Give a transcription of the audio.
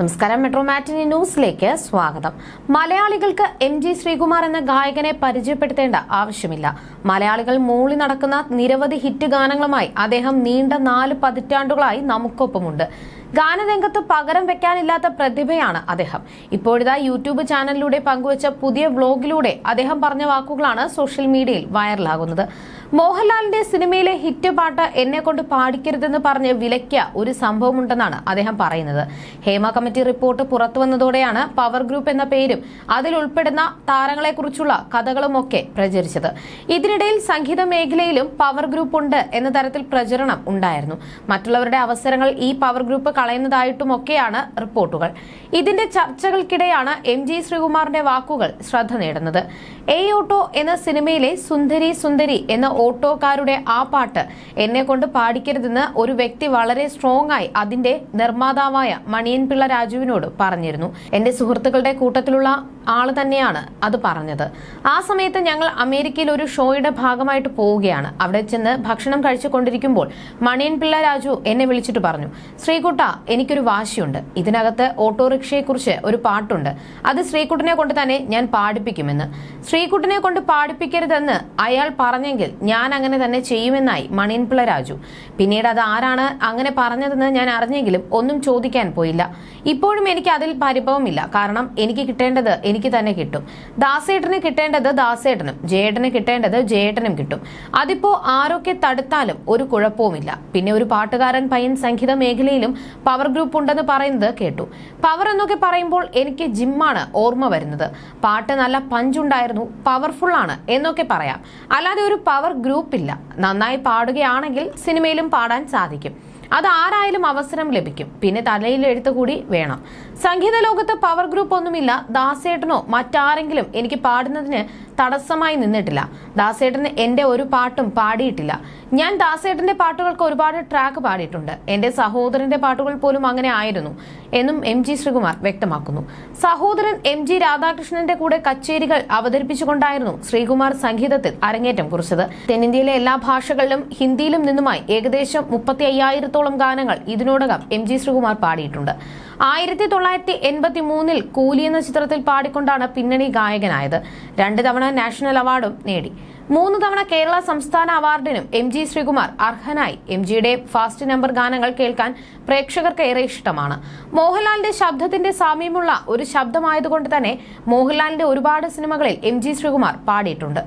നമസ്കാരം. മെട്രോ മാറ്റിനി ന്യൂസിലേക്ക് സ്വാഗതം. മലയാളികൾക്ക് എം ജി ശ്രീകുമാർ എന്ന ഗായകനെ പരിചയപ്പെടുത്തേണ്ട ആവശ്യമില്ല. മലയാളികൾ മൂളി നടക്കുന്ന നിരവധി ഹിറ്റ് ഗാനങ്ങളുമായി അദ്ദേഹം നീണ്ട നാല് പതിറ്റാണ്ടുകളായി നമുക്കൊപ്പമുണ്ട്. ഗാനരംഗത്ത് പകരം വെക്കാനില്ലാത്ത പ്രതിഭയാണ് അദ്ദേഹം. ഇപ്പോഴിതാ യൂട്യൂബ് ചാനലിലൂടെ പങ്കുവച്ച പുതിയ വ്ലോഗിലൂടെ അദ്ദേഹം പറഞ്ഞ വാക്കുകളാണ് സോഷ്യൽ മീഡിയയിൽ വൈറലാകുന്നത്. മോഹൻലാലിന്റെ സിനിമയിലെ ഹിറ്റ് പാട്ട് എന്നെ കൊണ്ട് പാടിക്കരുതെന്ന് പറഞ്ഞ് വിലയ്ക്ക ഒരു സംഭവമുണ്ടെന്നാണ് അദ്ദേഹം പറയുന്നത്. ഹേമ കമ്മിറ്റി റിപ്പോർട്ട് പുറത്തുവന്നതോടെയാണ് പവർ ഗ്രൂപ്പ് എന്ന പേരും അതിൽ ഉൾപ്പെടുന്ന താരങ്ങളെക്കുറിച്ചുള്ള കഥകളുമൊക്കെ പ്രചരിച്ചത്. ഇതിനിടയിൽ സംഗീത മേഖലയിലും പവർ ഗ്രൂപ്പ് ഉണ്ട് എന്ന തരത്തിൽ പ്രചരണം ഉണ്ടായിരുന്നു. മറ്റുള്ളവരുടെ അവസരങ്ങൾ ഈ പവർ ഗ്രൂപ്പ് കളയുന്നതായിട്ടുമൊക്കെയാണ് റിപ്പോർട്ടുകൾ. ഇതിന്റെ ചർച്ചകൾക്കിടെയാണ് എം ജി ശ്രീകുമാറിന്റെ വാക്കുകൾ ശ്രദ്ധ നേടുന്നത്. എ ഓട്ടോ എന്ന സിനിമയിലെ സുന്ദരി സുന്ദരി എന്ന ഓട്ടോക്കാരുടെ ആ പാട്ട് എന്നെ കൊണ്ട് പാടിക്കരുതെന്ന് ഒരു വ്യക്തി വളരെ സ്ട്രോങ് ആയി അതിന്റെ നിർമ്മാതാവായ മണിയൻ പിള്ള രാജുവിനോട് പറഞ്ഞിരുന്നു. എന്റെ സുഹൃത്തുക്കളുടെ കൂട്ടത്തിലുള്ള ആൾ തന്നെയാണ് അത് പറഞ്ഞത്. ആ സമയത്ത് ഞങ്ങൾ അമേരിക്കയിൽ ഒരു ഷോയുടെ ഭാഗമായിട്ട് പോവുകയാണ്. അവിടെ ചെന്ന് ഭക്ഷണം കഴിച്ചുകൊണ്ടിരിക്കുമ്പോൾ മണിയൻ പിള്ള രാജു എന്നെ വിളിച്ചിട്ട് പറഞ്ഞു ശ്രീകുട്ട എനിക്കൊരു വാശിയുണ്ട്. ഇതിനകത്ത് ഓട്ടോറിക്ഷയെക്കുറിച്ച് ഒരു പാട്ടുണ്ട്. അത് ശ്രീകുട്ടനെ കൊണ്ട് തന്നെ ഞാൻ പാടിപ്പിക്കുമെന്ന്. ശ്രീകുട്ടനെ കൊണ്ട് പാടിപ്പിക്കരുതെന്ന് അയാൾ പറഞ്ഞെങ്കിൽ ഞാൻ അങ്ങനെ തന്നെ ചെയ്യുമെന്നായി മണിയൻ പിള്ള രാജു. പിന്നീട് അത് ആരാണ് അങ്ങനെ പറഞ്ഞതെന്ന് ഞാൻ അറിഞ്ഞെങ്കിലും ഒന്നും ചോദിക്കാൻ പോയില്ല. ഇപ്പോഴും എനിക്ക് അതിൽ പരിഭവമില്ല. കാരണം എനിക്ക് കിട്ടേണ്ടത് എനിക്ക് തന്നെ കിട്ടും. ദാസേട്ടന് കിട്ടേണ്ടത് ദാസേട്ടനും ജയേട്ടന് കിട്ടേണ്ടത് ജയേട്ടനും കിട്ടും. അതിപ്പോ ആരൊക്കെ തടുത്താലും ഒരു കുഴപ്പവുമില്ല. പിന്നെ ഒരു പാട്ടുകാരൻ പയ്യൻ സംഗീത മേഖലയിലും പവർ ഗ്രൂപ്പ് ഉണ്ടെന്ന് പറയുന്നത് കേട്ടു. പവർ എന്നൊക്കെ പറയുമ്പോൾ എനിക്ക് ജിമ്മാണ് ഓർമ്മ വരുന്നത്. പാട്ട് നല്ല പഞ്ചുണ്ടായിരുന്നു പവർഫുൾ ആണ് എന്നൊക്കെ പറയാം. അല്ലാതെ ഒരു പവർ ഗ്രൂപ്പ് ഇല്ല. നന്നായി പാടുകയാണെങ്കിൽ സിനിമയിലും പാടാൻ സാധിക്കും. അത് ആരായാലും അവസരം ലഭിക്കും. പിന്നെ തലയിൽ എഴുത്ത് കൂടി വേണം. സംഗീത ലോകത്ത് പവർ ഗ്രൂപ്പ് ഒന്നുമില്ല. ദാസേട്ടനോ മറ്റാരെങ്കിലും എനിക്ക് പാടുന്നതിന് തടസ്സമായി നിന്നിട്ടില്ല. ദാസേട്ടന് എന്റെ ഒരു പാട്ടും പാടിയിട്ടില്ല. ഞാൻ ദാസേട്ടന്റെ പാട്ടുകൾക്ക് ഒരുപാട് ട്രാക്ക് പാടിയിട്ടുണ്ട്. എന്റെ സഹോദരന്റെ പാട്ടുകൾ പോലും അങ്ങനെ ആയിരുന്നു എന്നും എം ജി ശ്രീകുമാർ വ്യക്തമാക്കുന്നു. സഹോദരൻ എം ജി രാധാകൃഷ്ണന്റെ കൂടെ കച്ചേരികൾ അവതരിപ്പിച്ചുകൊണ്ടായിരുന്നു ശ്രീകുമാർ സംഗീതത്തിൽ അരങ്ങേറ്റം കുറിച്ചത്. തെന്നിന്ത്യയിലെ എല്ലാ ഭാഷകളിലും ഹിന്ദിയിലും നിന്നുമായി ഏകദേശം മുപ്പത്തി അയ്യായിരത്തോളം ഗാനങ്ങൾ ഇതിനോടകം എം ജി ശ്രീകുമാർ പാടിയിട്ടുണ്ട്. ആയിരത്തി തൊള്ളായിരത്തി എൺപത്തി മൂന്നിൽ കൂലി എന്ന ചിത്രത്തിൽ പാടിക്കൊണ്ടാണ് പിന്നണി ഗായകനായത്. രണ്ട് തവണ നാഷണൽ അവാർഡും നേടി. മൂന്ന് തവണ കേരള സംസ്ഥാന അവാർഡിനും എം ജി ശ്രീകുമാർ അർഹനായി. എം ജിയുടെ ഫാസ്റ്റ് നമ്പർ ഗാനങ്ങൾ കേൾക്കാൻ പ്രേക്ഷകർക്ക് ഏറെ ഇഷ്ടമാണ്. മോഹൻലാലിന്റെ ശബ്ദത്തിന്റെ സാമ്യമുള്ള ഒരു ശബ്ദമായതുകൊണ്ട് തന്നെ മോഹൻലാലിന്റെ ഒരുപാട് സിനിമകളിൽ എം ജി ശ്രീകുമാർ പാടിയിട്ടുണ്ട്.